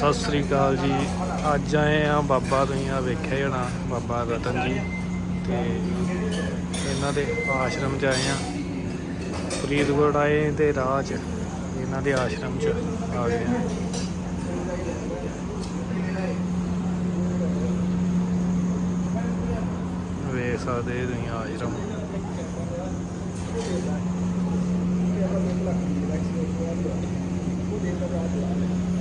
ਸਤਿ ਸ੍ਰੀ ਅਕਾਲ ਜੀ। ਅੱਜ ਆਏ ਆ ਬਾਬਾ ਤੁਸੀਂ ਆ ਵੇਖਿਆ ਹੀ ਹੋਣਾ, ਬਾਬਾ ਰਤਨ ਜੀ। ਤੇ ਇਹਨਾਂ ਦੇ ਆਸ਼ਰਮ 'ਚ ਆਏ ਆ ਫਰੀਦਕੋਟ ਆਏ ਤੇ ਰਾਹ 'ਚ ਇਹਨਾਂ ਦੇ ਆਸ਼ਰਮ 'ਚ ਆ ਗਏ ਆ ਵੇਖ ਸਕਦੇ ਤੁਸੀਂ ਆਸ਼ਰਮ।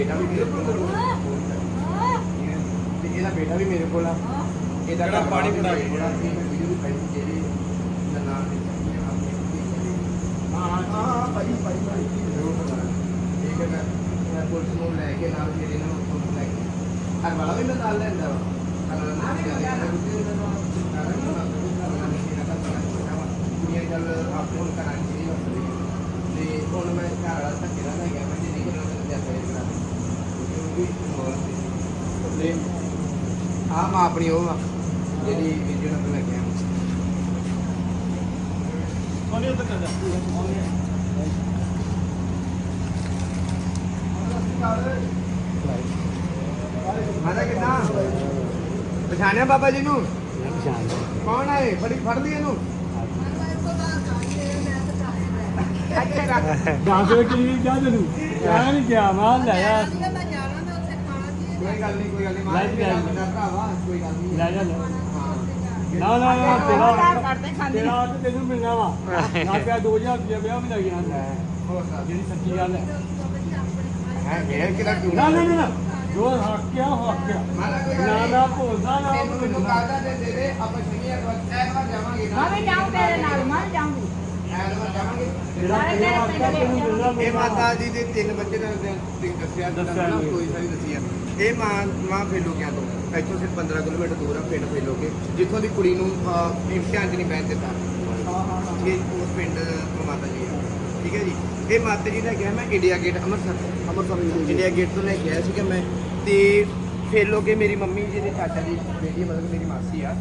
ਬੇਟਾ ਵੀ ਮੇਰੇ ਕੋਲ ਆ। ਤੇ ਇਹਦਾ ਬੇਟਾ ਵੀ ਮੇਰੇ ਕੋਲ ਆ। ਇਹਦਾ ਜਿਹੜਾ ਪਾਣੀ ਬੜਾ ਫੜਾ ਕੇ ਵੀਡੀਓ ਵੀ ਪਾਈ ਸੀ ਜਿਹੜੀ ਨਨਾਣ ਦੇ ਹਾਂ ਹਾਂ ਹਾਂ ਭਾਈ ਭਾਈ ਭਾਈ ਜ਼ਰੂਰ ਬਣਾ ਠੀਕ ਹੈ ਮੈਂ ਮੈਂ ਪੁਲਿਸ ਨੂੰ ਲੈ ਕੇ ਨਾਲ ਜਿਹੜੇ ਨੂੰ ਪੁਲਿਸ ਲੈ ਕੇ ਹਰ ਵਾਲਾ ਵੀ ਮੈਂ ਨਾਲ ਲੈਂਦਾ ਵਾ। ਹਰ ਵਾਲਾ ਵੀ। ਲੈ ਕੇ ਕੁੜੀਆਂ ਚੱਲ ਆਪਣੇ ਹੁਣ ਕਰਾਂ ਜੀ ਤੇ ਹੁਣ ਮੈਂ ਘਰ ਵਾਲਾ ਧੱਕੇ ਨਾਲ ਲੈ ਗਿਆ। ਮੈਂ ਜਿਹੜੀ ਉਹਨਾਂ ਨੇ ਦੱਸਿਆ ਕਰਾ ਤੇ ਆ ਮਾਂ ਆਪਣੀ ਉਹ ਵਾ ਜਿਹੜੀ ਵੀਡੀਓ ਨਾਲ ਲੈ ਕੇ ਆਇਆ ਮਾਤਾ ਕਿੰਨਾ ਪਛਾਣਿਆ ਬਾਬਾ ਜੀ ਨੂੰ? ਕੌਣ ਆਏ ਫੜੀ ਫੜ ਲਈ ਇਹਨੂੰ? ਅੱਛਾ ਰੱਖ। ਦੱਸ ਕੀ ਕਿਹਾ ਤੈਨੂੰ? ਕਹਿ ਨਹੀਂ ਗਿਆ ਮੈਂ ਲੈ ਆ। ਕੋਈ ਗੱਲ ਨਹੀਂ ਕੋਈ ਗੱਲ ਨਹੀਂ ਜੀ। ਮੇਰਾ ਭਰਾਵਾ ਕੋਈ ਗੱਲ ਨਹੀਂ। ਲੈ ਜਾ ਲੈ। ਹਾਂ। ਨਾ ਨਾ ਨਾ ਤੇਰਾ ਤੇਰਾ ਤੇ ਤੈਨੂੰ ਮਿਲਣਾ ਵਾ। ਨਾ ਪਿਆ 2000 ਰੁਪਏ ਵਿਆਹ ਵੀ ਲੱਗ ਹੋਰ ਦੱਸ। ਜਿਹੜੀ ਸੱਚੀ ਗੱਲ ਹੈ। ਹੈ ਫੇਰ ਕਿਹਦਾ ਕਿਉਂ ਨਾ ਨਾ ਨਾ, ਜੋ ਹੱਕ ਆ ਹੱਕ ਆ ਨਾ। ਨਾ ਭੋਲਦਾ ਨਾ ਤੈਨੂੰ ਮੈਨੂੰ ਕਾਗਜ਼ਾਂ ਦੇ ਦੇ ਦੇ? ਆਪਾਂ ਸ਼ਨੀਵਾਰ ਐਤਵਾਰ ਜਾਵਾਂਗੇ ਨਾ ਮੈਂ ਵੀ ਜਾਊਂ ਤੇਰੇ ਨਾਲ ਮੈਂ ਮਿਲਣਾ ਇਹ ਮਾਤਾ ਜੀ ਦੇ ਤਿੰਨ ਬੱਚੇ ਨੇ ਤੁਸੀਂ ਦੱਸਿਆ ਦੱਸਿਆ। ਕੋਈ ਸਾਰੀ ਦੱਸੀ ਆ। ਇਹ ਮਾਂ ਮਾਂ ਫੇਲੋਕਿਆਂ ਤੋਂ। ਇੱਥੋਂ ਸਿਰਫ 15 ਕਿਲੋਮੀਟਰ ਦੂਰ ਆ ਪਿੰਡ ਫੇਲੋਕੇ ਜਿੱਥੋਂ ਦੀ ਕੁੜੀ ਨੂੰ ਅਹ, ਇਮਤਿਹਾਨ 'ਚ ਨਹੀਂ ਬੈਠ ਦਿੱਤਾ। ਇਹ ਉਸ ਪਿੰਡ ਤੋਂ ਮਾਤਾ ਜੀ ਆ। ਠੀਕ ਹੈ ਜੀ? ਇਹ ਮਾਤਾ ਜੀ ਦਾ ਗਿਆ ਮੈਂ India gate Amritsar Amritsar India gate ਤੋਂ ਲੈ ਕੇ ਆਇਆ ਸੀਗਾ ਮੈਂ। ਤੇ ਫੇਲੋਕੇ ਮੇਰੀ ਮੰਮੀ ਜੀ ਦੇ ਚਾਚਾ ਦੀ ਬੇਟੀ ਮਤਲਬ ਮੇਰੀ ਮਾਸੀ ਆ।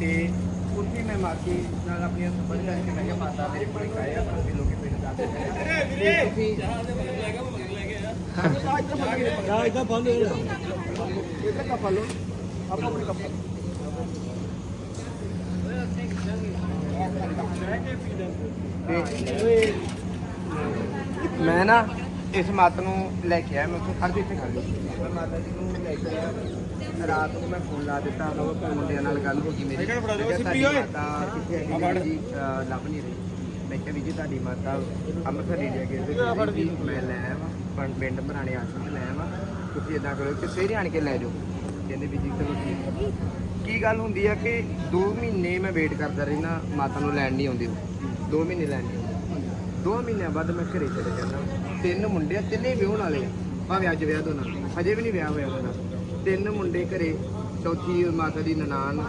ਤੇ ਉੱਥੇ ਮੈਂ ਮਾਸੀ ਨਾਲ ਆਪਣੀਆਂ ਸੰਬੰਧ ਲੈ ਕੇ ਮੈਂ ਕਿਹਾ ਮਾਤਾ ਮੇਰੇ ਕੋਲ ਇੱਕ ਆਇਆ ਪਰ ਫੇਲੋਕੇ ਪਿੰਡ ਦਾ ਵੀਰੇ ਵੀਰੇ! ਜਾ ਇਦਾਂ ਬੰਦ ਹੋ ਜਾ ਇਹਦਾ ਕੱਪ ਲਓ ਆਪਾਂ ਆਪਣੇ ਕੱਪ ਮੈਂ ਨਾ ਇਸ ਮਾਤ ਨੂੰ ਲੈ ਕੇ ਆਇਆ, ਮੈਂ ਉੱਥੇ ਖੜ ਇੱਥੇ ਖੜ ਗਈ ਮੈਂ ਮਾਤਾ ਜੀ ਨੂੰ ਲੈ ਕੇ ਆਇਆ। ਰਾਤ ਨੂੰ ਮੈਂ ਫੋਨ ਲਾ ਦਿੱਤਾ ਮੁੰਡਿਆਂ ਨਾਲ ਗੱਲ ਹੋ ਗਈ ਮੇਰੀ। ਇੱਧਰ ਓਏ। ਕਿੱਥੇ ਹੈ ਜੀ ਲੱਭ ਨਹੀਂ ਰਹੀ। ਮੈਂ ਕਿਹਾ ਵੀ ਜੀ ਤੁਹਾਡੀ ਮਾਤਾ ਅੰਮ੍ਰਿਤਸਰ ਏਰੀਆ ਗਏ ਤੇ ਆ ਮੈਂ ਲੈ ਆਇਆ ਵਾਂ ਪਿੰਡ ਬਰਾਣੇ ਆਸ਼ਰਮ ਚ ਲੈ ਆਇਆ ਵਾਂ ਤੁਸੀਂ ਇਦਾਂ ਕਰੋ ਕਿ ਸਵੇਰੇ ਆਣ ਕੇ ਲੈ ਜਾਓ। ਕਹਿੰਦੇ ਵੀ ਜੀ ਚਲੋ ਠੀਕ ਕੀ ਗੱਲ ਹੁੰਦੀ ਆ ਕਿ 2 ਮਹੀਨੇ ਮੈਂ ਵੇਟ ਕਰਦਾ ਰਹਿਣਾ ਮਾਤਾ ਨੂੰ ਲੈਣ ਨਹੀਂ ਆਉਂਦੀ। ਉਹ 2 ਮਹੀਨੇ ਲੈਣ ਨਹੀਂ ਆਉਂਦੀ। 2 ਮਹੀਨਿਆਂ ਬਾਅਦ ਮੈਂ ਘਰੇ ਚਲੇ ਜਾਂਦਾ। ਤਿੰਨ ਮੁੰਡੇ ਆ, ਤਿੰਨੇ ਵਿਆਹਣ ਵਾਲੇ ਆ। ਭਾਵੇਂ ਅੱਜ ਵਿਆਹ ਦੋਨਾਂ ਹਜੇ ਵੀ ਨਹੀਂ ਵਿਆਹ ਹੋਇਆ ਉਹਨਾਂ ਦਾ ਤਿੰਨ ਮੁੰਡੇ ਘਰੇ, ਚੌਥੀ ਮਾਤਾ ਦੀ ਨਨਾਣ,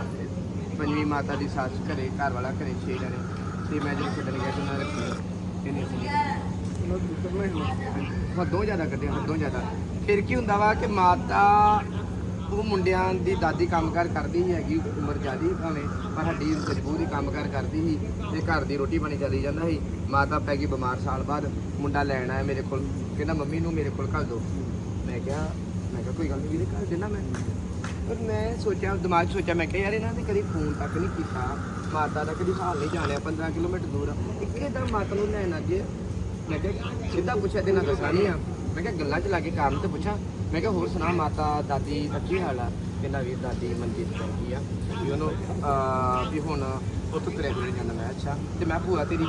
ਪੰਜਵੀਂ ਮਾਤਾ ਦੀ ਸੱਸ ਘਰੇ ਘਰ ਵਾਲਾ ਘਰੇ, ਛੇ ਜਣੇ। ਤੇ ਮੈਂ ਜਦੋਂ ਛੱਡਣ ਗਿਆ ਉਹਨਾਂ ਰੱਖੀ ਇਹਨੇ ਹੱਦੋਂ ਜ਼ਿਆਦਾ ਕੱਢਿਆ ਹੱਦੋਂ ਜ਼ਿਆਦਾ। ਫਿਰ ਕੀ ਹੁੰਦਾ ਵਾ ਕਿ ਮਾਤਾ ਉਹ ਮੁੰਡਿਆਂ ਦੀ ਦਾਦੀ ਕੰਮਕਾਰ ਕਰਦੀ ਸੀ ਹੈਗੀ ਉਮਰ ਜ਼ਿਆਦੀ ਭਾਵੇਂ ਪਰ ਸਾਡੀ ਮਜਬੂਰੀ ਕੰਮਕਾਰ ਕਰਦੀ ਸੀ ਤੇ ਘਰ ਦੀ ਰੋਟੀ ਪਾਣੀ ਚੱਲੀ ਜਾਂਦਾ ਸੀ। ਮਾਤਾ ਪੈ ਗਈ ਬਿਮਾਰ ਸਾਲ ਬਾਅਦ ਮੁੰਡਾ ਲੈਣ ਆਇਆ ਮੇਰੇ ਕੋਲ ਕਹਿੰਦਾ ਮੰਮੀ ਨੂੰ ਮੇਰੇ ਕੋਲ ਘੱਲ ਦਿਓ ਮੈਂ ਕਿਹਾ ਮੈਂ ਕਿਹਾ ਕੋਈ ਗੱਲ ਨਹੀਂ ਵੀਰੇ ਘੱਲ ਦੇਣਾ ਮੈਂ। ਪਰ ਮੈਂ ਸੋਚਿਆ ਦਿਮਾਗ 'ਚ ਸੋਚਿਆ ਮੈਂ ਕਿਹਾ ਯਾਰ ਇਹਨਾਂ ਨੇ ਕਦੀ ਫੋਨ ਤੱਕ ਨਹੀਂ ਕੀਤਾ। ਮਾਤਾ ਦਾ ਕਦੀ ਹਾਲ ਨਹੀਂ ਜਾਣਿਆ 15 ਕਿਲੋਮੀਟਰ ਦੂਰ। ਆ ਇੱਕੇ ਤਾਂ ਮਾਤਾ ਨੂੰ ਲੈਣ ਅੱਗੇ ਮੈਂ ਕਿਹਾ, ਸਿੱਧਾ ਪੁੱਛਿਆ ਤੇ ਨਾ ਦੱਸਣਾ ਨਹੀਂ ਆ। ਮੈਂ ਕਿਹਾ, ਗੱਲਾਂ 'ਚ ਲਾ ਕੇ ਕਾਰਨ ਤੇ ਪੁੱਛਾਂ। ਮੈਂ ਕਿਹਾ, ਹੋਰ ਸੁਣਾ ਮਾਤਾ, ਦਾਦੀ ਦਾ ਕੀ ਹਾਲ ਆ? ਕਹਿੰਦਾ ਵੀ ਦਾਦੀ ਮੰਜੀ ਤੇ ਆ। ਵੀ ਉਹਨੂੰ ਵੀ ਹੁਣ ਉੱਥੋਂ ਤੁਰਿਆ ਤੁਰਿਆ ਜਾਂਦਾ। ਮੈਂ ਅੱਛਾ। ਤੇ ਮੈਂ ਭੂਆ ਤੇਰੀ,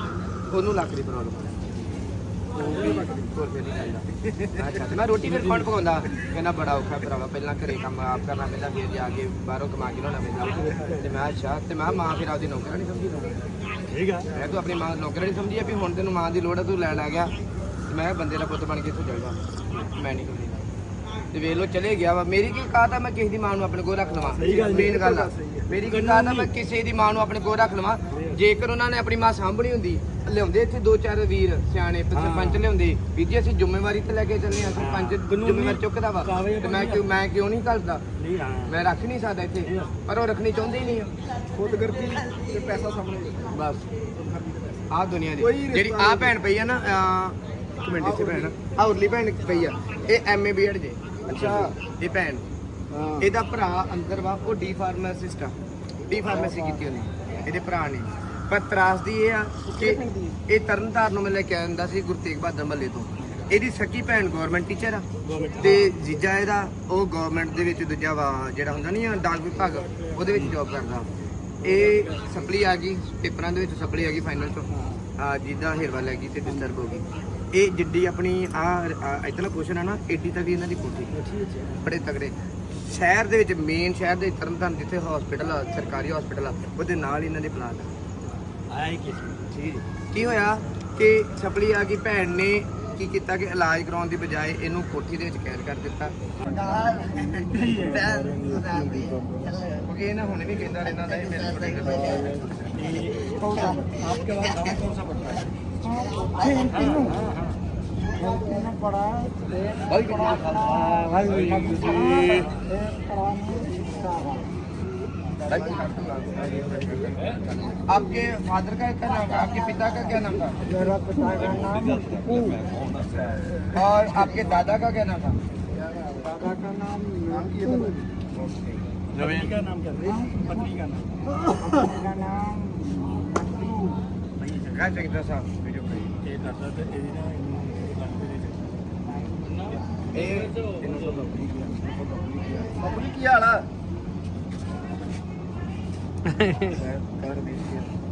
ਉਹਨੂੰ ਲੱਕ ਦੀ ਪ੍ਰੋਬਲਮ ਆ ਹੋਰ ਫਿਰ ਨਹੀਂ ਚੱਲਦਾ ਅੱਛਾ ਤੇ ਮੈਂ ਰੋਟੀ ਫਿਰ ਕੌਣ ਪਕਾਉਂਦਾ? ਕਹਿੰਦਾ ਬੜਾ ਔਖਾ ਭਰਾਵਾ ਪਹਿਲਾਂ ਘਰੇ ਕੰਮ ਆਪ ਕਰਨਾ ਪੈਂਦਾ ਫਿਰ ਜਾ ਕੇ ਬਾਹਰੋਂ ਕਮਾ ਕੇ ਲਿਆਉਣਾ ਪੈਂਦਾ। ਤੇ ਮੈਂ ਅੱਛਾ। ਤੇ ਮੈਂ ਮਾਂ ਫਿਰ ਆਪਦੀ ਨੌਕਰਾਂ ਨਹੀਂ ਸਮਝੀ ਠੀਕ ਆ। ਮੈਂ ਤੂੰ ਆਪਣੀ ਮਾਂ ਨੌਕਰਾਂ ਨਹੀਂ ਸਮਝੀ ਆ ਵੀ ਹੁਣ ਤੈਨੂੰ ਮਾਂ ਦੀ ਲੋੜ ਆ ਤੂੰ ਲੈਣ ਆ ਗਿਆ। ਮੈਂ ਬੰਦੇ ਦਾ ਪੁੱਤ ਬਣ ਕੇ ਇੱਥੋਂ ਚੱਲ ਜਾ। ਮੈਂ ਨਹੀਂ ਕਰਦੀ ਤੇ ਵੇਖ ਲੋ ਚਲੇ ਗਿਆ ਵਾ। ਮੇਰੀ ਕੀ ਕਹਾ ਤਾਂ ਮੈਂ ਕਿਸੇ ਦੀ ਮਾਂ ਨੂੰ ਆਪਣੇ ਕੋਲ ਰੱਖ ਲਵਾਂ? ਮੇਨ ਗੱਲ ਆ। ਮੇਰੀ ਕੀ ਕਹਾ ਤਾਂ ਮੈਂ ਕਿਸੇ ਦੀ ਮਾਂ ਨੂੰ ਆਪਣੇ ਕੋਲ ਰੱਖ ਲਵਾਂ? ਜੇਕਰ ਉਹਨਾਂ ਨੇ ਆਪਣੀ ਮਾਂ ਸਾਂਭਣੀ ਹੁੰਦੀ ਲਿਆਉਂਦੇ ਇੱਥੇ ਦੋ ਚਾਰ ਵੀਰ ਸਿਆਣੇ। ਸਰਪੰਚ ਲਿਆਉਂਦੇ। ਵੀ ਜੀ ਅਸੀਂ ਜ਼ਿੰਮੇਵਾਰੀ ਤੇ ਲੈ ਕੇ ਚੱਲੇ ਆ ਸਰਪੰਚ ਜ਼ਿੰਮੇਵਾਰੀ ਚੁੱਕਦਾ ਵਾ। ਤੇ ਮੈਂ ਕਿਉਂ ਮੈਂ ਕਿਉਂ ਨਹੀਂ ਕਰਦਾ? ਮੈਂ ਰੱਖ ਨਹੀਂ ਸਕਦਾ ਇੱਥੇ। ਪਰ ਉਹ ਰੱਖਣੀ ਚਾਹੁੰਦੇ ਹੀ ਨਹੀਂ ਆ। ਖੁਦ ਕਰਦੀ ਤੇ ਪੈਸਾ ਸਾਹਮਣੇ ਬਸ। ਆਹ ਦੁਨੀਆ ਦੀ। ਜਿਹੜੀ ਆ ਭੈਣ ਪਈ ਆ ਨਾ ਇੱਕ ਮਿੰਟ ਇੱਥੇ ਭੈਣ। ਆ ਉਰਲੀ ਭੈਣ ਪਈ ਆ। ਇਹ ਐਮਏ ਬੀਐਡ ਜੇ। ਅੱਛਾ। ਇਹ ਭੈਣ। ਇਹਦਾ ਭਰਾ ਅੰਦਰ ਵਾ ਉਹ ਡੀ ਫਾਰਮਾਸਿਸਟ ਆ। ਡੀ ਫਾਰਮੇਸੀ ਕੀਤੀ ਉਹਨੇ। ਇਹਦੇ ਭਰਾ ਨੇ। ਪਰ ਤਰਾਸਦੀ ਇਹ ਆ ਕਿ ਇਹ ਤਰਨਤਾਰਨ ਨੂੰ ਮੈਂ ਲੈ ਕੇ ਸੀ ਗੁਰੂ ਤੇਗ ਬਹਾਦਰ ਮੱਲੇ ਤੋਂ। ਇਹਦੀ ਸਕੀ ਭੈਣ ਗਵਰਨਮੈਂਟ ਟੀਚਰ ਆ। ਤੇ ਜੀਜਾ ਇਹਦਾ ਉਹ ਗਵਰਨਮੈਂਟ ਦੇ ਵਿੱਚ ਦੂਜਾ ਵਾ ਜਿਹੜਾ ਹੁੰਦਾ ਨਹੀਂ ਆ ਡਾਕ ਵਿਭਾਗ ਉਹਦੇ ਵਿੱਚ ਜੌਬ ਕਰਦਾ। ਇਹ ਸਪਲੀ ਆ ਗਈ ਪੇਪਰਾਂ ਦੇ ਵਿੱਚ ਸਪਲੀ ਆ ਗਈ ਫਾਈਨਲ ਤੋਂ। ਆ ਜਿੱਦਾਂ ਹਿਰਵਾ ਲੱਗ ਗਈ ਤੇ ਡਿਸਟਰਬ ਹੋ ਗਈ। ਇਹ ਜਿੱਡੀ ਆਪਣੀ ਆ ਇਤਨਾ ਕੁਐਸਚਨ ਆ ਨਾ ਏਡੀ ਤੱਕ ਇਹਨਾਂ ਦੀ ਕੋਠੀ ਬੜੇ ਤਗੜੇ ਸ਼ਹਿਰ ਦੇ ਵਿੱਚ ਮੇਨ ਸ਼ਹਿਰ ਦੇ ਤਰਨਤਾਰਨ ਜਿੱਥੇ ਹਸਪੀਟਲ ਆ ਸਰਕਾਰੀ ਹਸਪੀਟਲ ਆ ਉਹਦੇ ਨਾਲ ਹੀ ਇਹਨਾਂ ਦੇ ਪਲਾਟ ਆ। ਕੀ ਹੋਇਆ ਕਿ ਛਪਲੀ ਆ ਗਈ ਭੈਣ ਨੇ ਕੀ ਕੀਤਾ ਕਿ ਇਲਾਜ ਕਰਾਉਣ ਦੀ ਬਜਾਏ ਇਹਨੂੰ ਕੋਠੀ ਦੇ ਵਿੱਚ ਕੈਦ ਕਰ ਦਿੱਤਾ। ਕਿਉਂਕਿ ਨਾ ਹੁਣ ਵੀ ਕਹਿੰਦਾ ਰਹਿੰਦਾ ਨਹੀਂ ਮੇਰੇ ਕੋਲ ਇੱਕ ਬਹੁਤ ਆਪਕੇ ਬਾਅਦ ਗਾਉਂ ਕੌਣ ਸਾ ਪੜਦਾ ਹੈ? ਬੜਾ ਵਾਹਿਗੁਰੂ ਜੀ आपके फादर का क्या नाम था? आपके पिता का क्या नाम था? मेरा पिता का नाम और आपके दादा का क्या नाम था? दादा का नाम पत्नी का नाम क्या था? पत्नी का नाम। पत्नी का नाम क्या चाहिए साहब वीडियो पे ये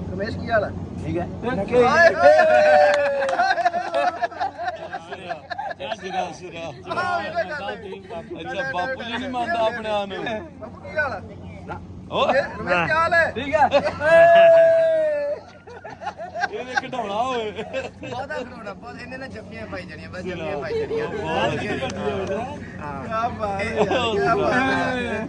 ਰਮੇਸ਼ ਕੀ ਹਾਲ ਹੈ ਠੀਕ ਹੈ। ਆਏ ਸਿਰਾ ਸਿਰਾ ਅੱਛਾ ਬਾਪੂ ਜੀ ਨਹੀਂ ਮੰਨਦਾ ਆਪਣੇ ਆਪ ਨੂੰ। ਬਾਪੂ ਕੀ ਹਾਲ ਹੈ? ਉਹ ਰਮੇਸ਼ ਕੀ ਹਾਲ ਹੈ? ਠੀਕ ਹੈ। ਇਹਨੇ ਘਟਾਉਣਾ ਓਏ ਬਹੁਤਾ ਖੜੋਣਾ ਬਹੁਤ ਇਹਨੇ ਨਾ ਜੱਫੀਆਂ ਪਾਈ ਜਾਣੀਆਂ ਬਸ ਜੱਫੀਆਂ ਪਾਈ ਜਾਣੀਆਂ। ਹਾਂ। ਕੀ ਬਾਤ ਹੈ। ਕੀ ਬਾਤ ਹੈ।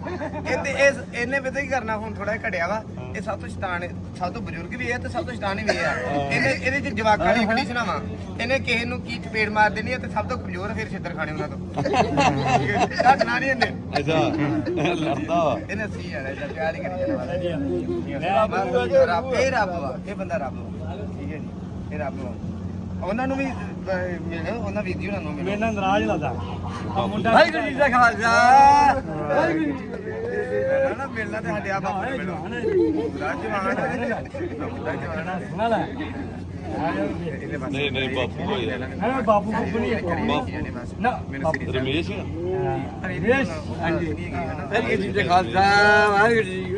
ਇਹਦੇ ਇਸ ਇਹਨੇ ਪਤਾ ਕੀ ਕਰਨਾ ਹੁਣ ਥੋੜਾ ਘਟਿਆ ਵਾ। ਇਹ ਸਭ ਤੋਂ ਸ਼ੈਤਾਨ ਹੈ, ਸਭ ਤੋਂ ਬਜ਼ੁਰਗ ਵੀ ਹੈ ਤੇ ਸਭ ਤੋਂ ਸ਼ੈਤਾਨ ਵੀ ਆ। ਇਹਨੇ ਇਹਦੇ ਚ ਜਵਾਕਾਂ ਦੀ ਕੰਡੀਸ਼ਨਾਂ ਵਾ। ਇਹਨੇ ਕਿਸੇ ਨੂੰ ਕੀ ਚਪੇੜ ਮਾਰ ਦੇਣੀ ਹੈ ਤੇ ਸਭ ਤੋਂ ਕਮਜ਼ੋਰ ਫਿਰ ਛਿੱਤਰ ਖਾਣੇ ਉਹਨਾਂ ਤੋਂ। ਘਟਣਾ ਨਹੀਂ ਇਹਨੇ। ਅੱਛਾ। ਲੜਦਾ ਇਹਨੇ ਸੀ ਯਾਰ ਇਹਦਾ ਪਿਆਰ ਹੀ ਕਰੀ ਜਾਣਾ ਬਸ ਰੱਬ ਇਹ ਰੱਬ ਵਾ। ਇਹ ਬੰਦਾ ਰੱਬ ਵਾ। ਠੀਕ ਹੈ ਜੀ ਇਹ ਰੱਬ ਨੂੰ ਉਹਨਾਂ ਨੂੰ ਵੀ ਅਹ, ਮਿਲੋ ਉਹਨਾਂ ਵੀਡੀਓ ਨਾਲ ਨੂੰ ਮਿਲੋ ਮੇਰੇ ਨਾਲ ਨਾਰਾਜ਼ ਲੱਗਦਾ ਆ ਮੁੰਡਾ ਵਾਹਿਗੁਰੂ ਜੀ ਦਾ ਖਾਲਸਾ। ਵਾਹਿਗੁਰੂ ਜੀ ਕੀ ਫਤਿਹ। ਨਾ ਨਾ ਮਿਲਣਾ ਤੇ ਸਾਡੇ ਆ ਬਾਪੂ ਨੂੰ ਮਿਲੋ। ਰਾਜਵਾਨ ਰਾਜਵਾਨ ਸੁਣਾ ਲੈ। ਇਹਦੇ ਬਸ ਨਹੀਂ ਨਹੀਂ ਬਾਪੂ ਭਾਈ। ਦਾ। ਨਾ ਬਾਪੂ ਬਾਪੂ ਨਹੀਂ ਹੈ। ਨਾ ਬਾਪੂ ਰਮੇਸ਼ ਹੀ? ਆ। ਰੇਸ਼ ਹਾਂਜੀ। ਵਾਹਿਗੁਰੂ ਜੀ ਦਾ ਖਾਲਸਾ। ਵਾਹਿਗੁਰੂ ਜੀ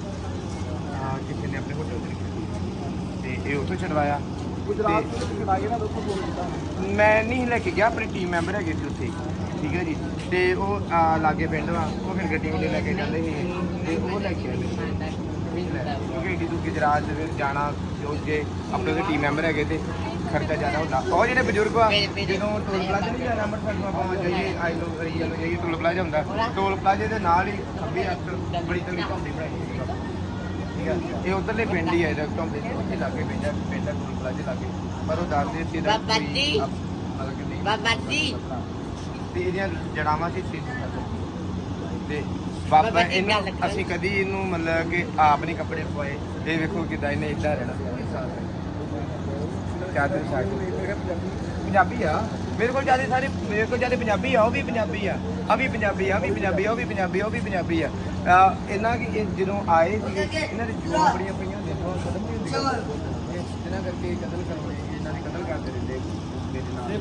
ਇਹ ਉੱਥੋਂ ਛਡਵਾਇਆ। ਗੁਜਰਾਤ ਤੋਂ ਛਡਾਇਆ ਨਾ ਉੱਥੋਂ ਫੋਨ ਕੀਤਾ ਮੈਂ ਨਹੀਂ ਲੈ ਕੇ ਗਿਆ ਆਪਣੀ ਟੀਮ ਮੈਂਬਰ ਹੈਗੇ ਸੀ ਉੱਥੇ। ਠੀਕ ਹੈ ਜੀ? ਤੇ ਉਹ ਆ, ਲਾਗੇ ਪਿੰਡ ਵਾ ਉਹ ਫਿਰ ਗੱਡੀ ਗੱਡੀ ਲੈ ਕੇ ਜਾਂਦੇ ਸੀ। ਤੇ ਉਹ ਲੈ ਕੇ ਆਏ। ਕਿਉਂਕਿ ਏਡੀ ਦੂਰ ਗੁਜਰਾਤ ਦੇ ਵਿੱਚ ਜਾਣਾ ਜੋ ਜੇ ਆਪਣੇ ਦੇ ਟੀਮ ਮੈਂਬਰ ਹੈਗੇ ਤੇ ਖਰਚਾ ਜ਼ਿਆਦਾ ਹੁੰਦਾ। ਉਹ ਜਿਹੜੇ ਬਜ਼ੁਰਗ ਆ ਜਦੋਂ ਟੋਲ ਪਲਾਜ਼ਾ ਨਹੀਂ ਜਾਣਾ ਅੰਮ੍ਰਿਤਸਰ ਤੋਂ ਆਪਾਂ ਜਾਈਏ ਆਈ ਲੋ ਰੀਅਲ ਜਾਈਏ ਟੋਲ ਪਲਾਜ਼ਾ ਹੁੰਦਾ। ਟੋਲ ਪਲਾਜ਼ੇ ਦੇ ਨਾਲ ਹੀ ਖੱਬੇ ਹੱਥ ਬੜੀ ਤੰਗੀ ਘੁੰਮਦੀ ਬਣਾਈ। ਹੋਈ ਹੈ। ਠੀਕ ਇਹ ਉਧਰਲੇ ਪਿੰਡ ਹੀ ਹੈ ਘੁੰਮਦੇ ਨੇ ਉੱਥੇ ਲਾਗੇ ਪਿੰਡ ਹੈ ਪਿੰਡ ਹੈ ਟੋਲ ਪਲਾਜ਼ੇ ਲਾਗੇ। ਪਰ ਉਹ ਦੱਸਦੇ ਸੀ ਇਹਦਾ ਬਾਬਾ ਜੀ। ਬਾਬਾ ਜੀ। ਤੇ ਇਹਦੀਆਂ ਜੜਾਵਾਂ ਸੀ ਸੀ ਤੇ ਬਾਬਾ ਬਾਬਾ ਜੀ ਇਹਨੂੰ ਗੱਲ ਕਰੋ। ਅਸੀਂ ਕਦੀ ਇਹਨੂੰ ਮਤਲਬ ਕਿ ਆਪ ਨਹੀਂ ਕੱਪੜੇ ਪਵਾਏ। ਇਹ ਵੇਖੋ ਕਿਦਾਂ ਇਹਨੇ ਇੱਦਾਂ ਰਹਿਣਾ। ਚਾਦਰ ਸਾਡੀ ਪੰਜਾਬੀ ਆ। ਮੇਰੇ ਕੋਲ ਜ਼ਿਆਦਾ ਸਾਰੇ ਮੇਰੇ ਕੋਲ ਜ਼ਿਆਦਾ ਪੰਜਾਬੀ ਆ ਉਹ ਵੀ ਪੰਜਾਬੀ ਆ। ਆ ਵੀ ਪੰਜਾਬੀ ਆ ਆਹ ਵੀ ਪੰਜਾਬੀ ਆ ਉਹ ਵੀ ਪੰਜਾਬੀ ਆ ਉਹ ਵੀ ਪੰਜਾਬੀ ਆ। ਅਹ ਇਹਨਾਂ ਕੀ ਇਹ ਜਦੋਂ ਆਏ ਸੀਗੇ ਇਹਨਾਂ ਦੇ ਜੂਆਂ ਬੜੀਆਂ ਪਈਆਂ ਹੁੰਦੀਆਂ ਬਹੁਤ ਖਤਮ ਨਹੀਂ ਹੁੰਦੀਆਂ। ਇਹ- ਇਹਨਾਂ ਕਰਕੇ ਕਤਲ ਕਰਵਾਏ ਇਹਨਾਂ ਨੇ ਕਤਲ ਕਰਦੇ ਰਹਿੰਦੇ ਮੇਰੇ ਨਾਲ।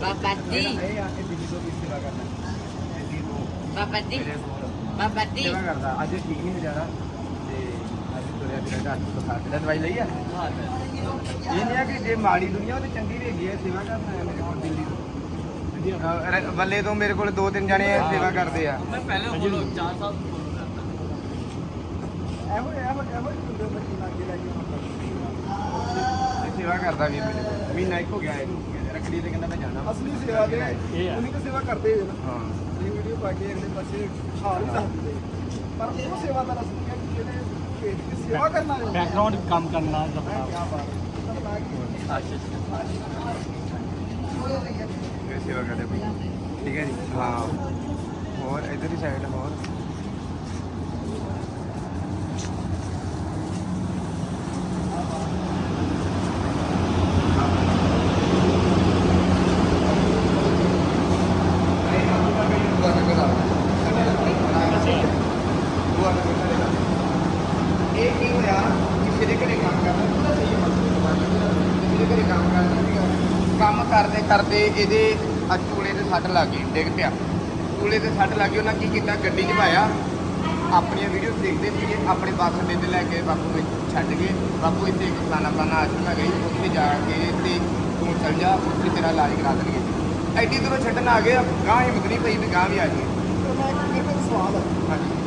ਬਾਬਾ ਜੀ। ਇਹ ਆ ਇਹ ਦਿੱਲੀ ਤੋਂ ਵੀ ਸੇਵਾ ਕਰਨਾ। ਦਿੱਲੀ ਤੋਂ ਬਾਬਾ ਜੀ। ਮੇਰੇ ਕੋਲ ਬਾਬਾ ਜੀ। ਸੇਵਾ ਕਰਦਾ। ਅੱਜ ਠੀਕ ਨਹੀਂ ਵਿਚਾਰਾ ਤੇ ਅੱਜ ਤੁਰਿਆ ਫਿਰਿਆ ਘਰ ਤੋਂ ਬੁਖਾਰ ਤੇ ਦਵਾਈ ਲਈ ਆ। ਇਹ ਨਹੀਂ ਆ ਕਿ ਜੇ ਮਾੜੀ ਦੁਨੀਆ ਉਹ ਤੇ ਚੰਗੀ ਵੀ ਹੈਗੀ ਹੈ ਸੇਵਾ ਕਰਨਾ ਹੈ ਮੇਰੇ ਕੋਲ ਦਿੱਲੀ ਤੋਂ। ਅਹ ਰ- ਬੱਲੇ ਤੋਂ ਮੇਰੇ ਕੋਲ ਦੋ ਤਿੰਨ ਜਣੇ ਸੇਵਾ ਕਰਦੇ ਆ। ਮੈਂ ਪਹਿਲੇ ਫੋਲੋ 4 ਸਾਲ ਇਹੋ ਇਹੋ ਇਹੋ ਹੁੰਦੇ ਬੱਚੇ ਲੱਗੇ ਲੱਗੇ ਸੇਵਾ ਕਰਦਾ ਵੀ ਮੇਰੇ ਕੋਲ। ਮਹੀਨਾ ਇੱਕ ਹੋ ਗਿਆ ਹੈ। ਰੱਖੜੀ ਤੇ ਕਹਿੰਦਾ ਮੈਂ ਜਾਣਾ ਅਸਲੀ ਸੇਵਾ ਦੇ ਇਹ। ਉਨੀ ਕੁ ਸੇਵਾ ਕਰਦੇ ਹੋ ਨਾ। ਹਾਂ। ਇਹ ਵੀਡੀਓ ਪਾ ਕੇ ਅਗਲੇ ਪਾਸੇ ਹਾਲ ਹੀ ਦੱਸ ਦਿੰਦੇ। ਪਰ ਉਹ ਸੇਵਾ ਦਾ ਰਸਮ ਹੈ ਕਿ ਜਿਹੜੇ ਪੇਟ ਦੀ ਸੇਵਾ ਕਰਨਾ ਹੈ ਬੈਕਗ੍ਰਾਉਂਡ ਕੰਮ ਕਰਨਾ ਕੀ ਬਾਤ ਹੈ। ਪਤਾ ਕੀ ਇਹ ਸੇਵਾ ਕਰਦੇ ਪਏ ਠੀਕ ਹੈ ਜੀ? ਹਾਂ। ਹੋਰ ਇਧਰ ਦੀ ਸਾਈਡ ਹੋਰ ਇਹ ਕੀ ਹੋਇਆ ਕਿਸੇ ਦੇ ਘਰੇ ਕੰਮ ਕਰਦਾ ਪੂਰਾ ਸਹੀ ਮਤਲਬ ਕਿਸੇ ਦੇ ਘਰੇ ਕੰਮ ਕਰਦਾ ਸੀਗਾ ਕੰਮ ਕਰਦੇ ਕਰਦੇ ਇਹਦੇ ਆ ਚੂਲੇ ਤੇ ਸੱਟ ਲੱਗ ਗਈ ਡਿੱਗ ਪਿਆ। ਚੂਲੇ ਤੇ ਸੱਟ ਲੱਗ ਗਈ ਉਹਨਾਂ ਕੀ ਕੀਤਾ? ਗੱਡੀ 'ਚ ਪਾਇਆ ਆਪਣੀਆਂ ਵੀਡੀਓ ਦੇਖਦੇ ਸੀਗੇ ਆਪਣੇ ਬੱਸ ਅੱਡੇ ਤੇ ਲੈ ਕੇ ਬਾਪੂ ਨੂੰ ਛੱਡ ਗਏ ਬਾਪੂ ਇੱਥੇ ਇੱਕ ਫਲਾਣਾ ਫਲਾਣਾ ਆਸ਼ਰਮ ਹੈ ਗਈ ਉੱਥੇ ਜਾ ਕੇ ਤੇ ਤੂੰ ਚੱਲ ਜਾ ਉੱਥੇ ਤੇਰਾ ਇਲਾਜ ਕਰਾ ਦੇਣਗੇ। ਐਡੀ ਦੂਰੋਂ ਛੱਡਣ ਆ ਗਏ ਗਾਂ ਹਿੰਮਤ ਨਹੀਂ ਪਈ ਵੀ ਗਾਂ ਵੀ ਆ ਜੀ ਮੈਂ ਕੋਲ ਸਵਾਲ ਹੈ ਹਾਂਜੀ।